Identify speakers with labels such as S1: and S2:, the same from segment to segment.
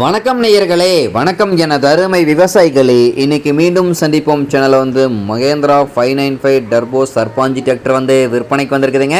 S1: வணக்கம் நேயர்களே வணக்கம் எனது அருமை விவசாயிகளே. இன்னைக்கு மீண்டும் சந்திப்போம். சேனலில் வந்து Mahindra five nine five turbo Sarpanch tractor வந்து விற்பனைக்கு வந்திருக்குதுங்க.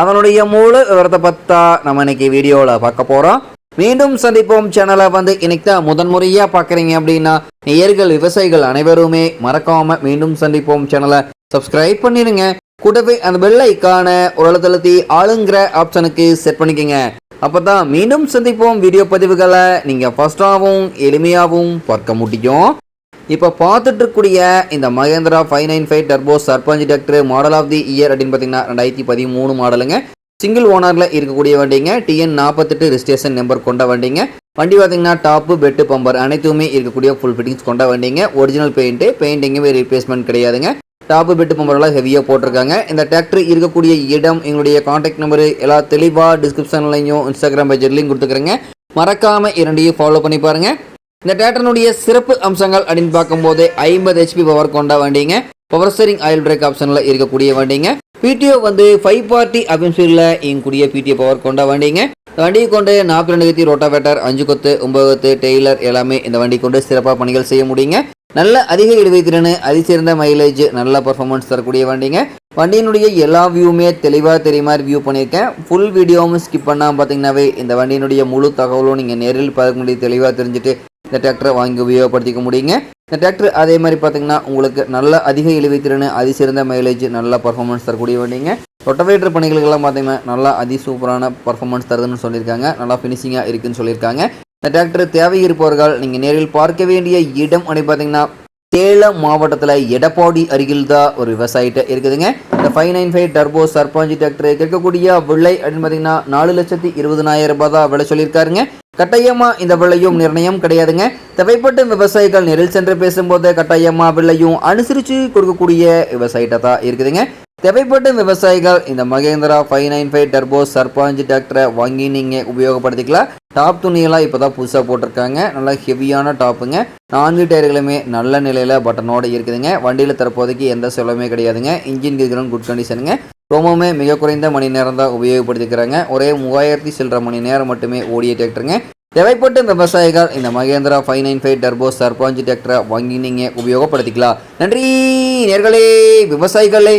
S1: அதனுடைய முழு விவரத்தை பார்த்தா நம்ம இன்னைக்கு வீடியோவில் பார்க்க போகிறோம் மீண்டும் சந்திப்போம். சேனலை வந்து இன்னைக்கு தான் முதன்முறையாக பார்க்குறீங்க அப்படின்னா நேயர்கள் விவசாயிகள் அனைவருமே மறக்காமல் மீண்டும் சந்திப்போம். சேனலை சப்ஸ்கிரைப் பண்ணிடுங்க. கூட்டவே அந்த பெல் ஐக்கான ஒரு அழுத்தழுத்தி ஆளுங்கிற ஆப்ஷனுக்கு செட் பண்ணிக்கோங்க. அப்போ தான் மீண்டும் சந்திப்போம் வீடியோ பதிவுகளை. நீங்கள் ஃபஸ்ட்டாகவும் எளிமையாகவும் பார்க்க முடியும். இப்போ பார்த்துட்டு இருக்கக்கூடிய இந்த Mahindra five nine five turbo Sarpanch tractor model of the year அப்படின்னு பார்த்தீங்கன்னா ரெண்டாயிரத்தி பதிமூணு மாடலுங்க. சிங்கிள் ஓனரில் இருக்கக்கூடிய வண்டிங்க டிஎன் நாற்பத்தெட்டு ரிஜிஸ்ட்ரேஷன் நம்பர் கொண்ட வண்டிங்க. வண்டி பார்த்தீங்கன்னா டாப்பு பெட்டு பம்பர் அனைத்துமே இருக்கக்கூடிய ஃபுல் ஃபிட்டிங்ஸ் கொண்ட வண்டிங்க. ஒரிஜினல் பெயிண்ட்டு பெயிண்டிங்குமே ரீப்ளேஸ்மெண்ட் கிடையாதுங்க. டாப்பு பெட்டு பம்பரெல்லாம் ஹெவியாக போட்டிருக்காங்க. இந்த டிராக்டர் இருக்கக்கூடிய இடம் எங்களுடைய காண்டாக்ட் நம்பரு எல்லா தெளிவாக டிஸ்கிரிப்ஷன்லையும் இன்ஸ்டாகிராம் பேஜர்லையும் கொடுத்துக்கிறேங்க. மறக்காமல் இரண்டையும் ஃபாலோ பண்ணி பாருங்கள் இந்த டிராக்டருடைய சிறப்பு அம்சங்கள் அப்படின்னு பார்க்கும்போது ஐம்பது ஹெச்பி பவர் கொண்ட வண்டிங்க. பவர் ஸ்டரிங் ஆயில் பிரேக் ஆப்ஷனில் இருக்கக்கூடிய வண்டிங்க. பிடிஓ வந்து ஃபைவ் பார்ட்டி அப்படின்னு சொல்ல இயங்கக்கூடிய பிடிஓ பவர் கொண்ட வண்டிங்க. வண்டியை கொண்டு நாற்பத்தி ரெண்டு கத்தி ரோட்டாவேட்டர் அஞ்சு கொத்து ஒன்பது கொத்து டெய்லர் எல்லாமே இந்த வண்டி கொண்டு சிறப்பாக பணிகள் செய்ய முடியுங்க. நல்ல அதிக இடுவை திறன் அதிசிறந்த மைலேஜ் நல்ல பர்ஃபார்மன்ஸ் தரக்கூடிய வண்டிங்க. வண்டியினுடைய எல்லா வியூவுமே தெளிவாக தெரிய மாதிரி வியூ பண்ணியிருக்கேன். ஃபுல் வீடியோவும் ஸ்கிப் பண்ணாமல் பார்த்தீங்கன்னாவே இந்த வண்டியினுடைய முழு தகவலும் நீங்கள் நேரில் பார்க்க முடியும் தெளிவாக தெரிஞ்சுட்டு இந்த டிராக்டரை வாங்கி உபயோகப்படுத்திக்க முடியுங்க. இந்த டிராக்டர் அதே மாதிரி பார்த்தீங்கன்னா உங்களுக்கு நல்ல அதிக இழுவை திறன் அதிசிறந்த மைலேஜ் நல்ல பர்ஃபார்மன்ஸ் தரக்கூடிய வண்டிங்க. ரொட்டவேட்டர் பணிகளுக்கெல்லாம் பார்த்தீங்கன்னா நல்லா அதி சூப்பரான பர்ஃபார்மன்ஸ் தருதுன்னு சொல்லியிருக்காங்க. நல்லா ஃபினிஷிங்காக இருக்குதுன்னு சொல்லியிருக்காங்க. இந்த டிராக்டர் தேவை இருப்பவர்கள் நீங்கள் நேரில் பார்க்க வேண்டிய இடம் அப்படின்னு பார்த்தீங்கன்னா சேலம் மாவட்டத்தில் எடப்பாடி அருகில் தான் ஒரு விவசாயிட்ட இருக்குதுங்க. இந்த five nine five turbo Sarpanch tractor இருக்கக்கூடிய விலை அப்படின்னு பார்த்தீங்கன்னா நாலு லட்சத்தி இருபதனாயிரம் ரூபாய் தான் விலை சொல்லியிருக்காருங்க. கட்டாயமா இந்த விலையும் நிர்ணயம் கிடையாதுங்க. தேவைப்பட்ட விவசாயிகள் நேரில் சென்று பேசும்போது கட்டாயமா விலையும் அனுசரித்து கொடுக்கக்கூடிய விவசாயிட்ட தான் இருக்குதுங்க. தேவைப்பட்ட விவசாயிகள் இந்த Mahindra five nine five turbo Sarpanch டிராக்டரை வாங்கி நீங்கள் உபயோகப்படுத்திக்கலாம். டாப் துணியெல்லாம் இப்போ தான் புதுசாக போட்டிருக்காங்க. நல்லா ஹெவியான டாப்புங்க. நான்கு டயர்களுமே நல்ல நிலையில் பட்டனோடு இருக்குதுங்க. வண்டியில் தற்போதைக்கு எந்த செலவுமே கிடையாதுங்க. இன்ஜின் கீர்களும் குட் கண்டிஷனுங்க ரொம்பவுமே மிக குறைந்த மணி நேரம் தான் உபயோகப்படுத்திக்கிறாங்க. ஒரே மூவாயிரத்தி சில்லற மணி நேரம் மட்டுமே ஓடிய டிராக்டருங்க தேவைப்பட்ட விவசாயிகள் இந்த Mahindra five nine five turbo Sarpanch டிராக்டரை வாங்கி நீங்கள் உபயோகப்படுத்திக்கலாம். நன்றி நேர்களே விவசாயிகளே.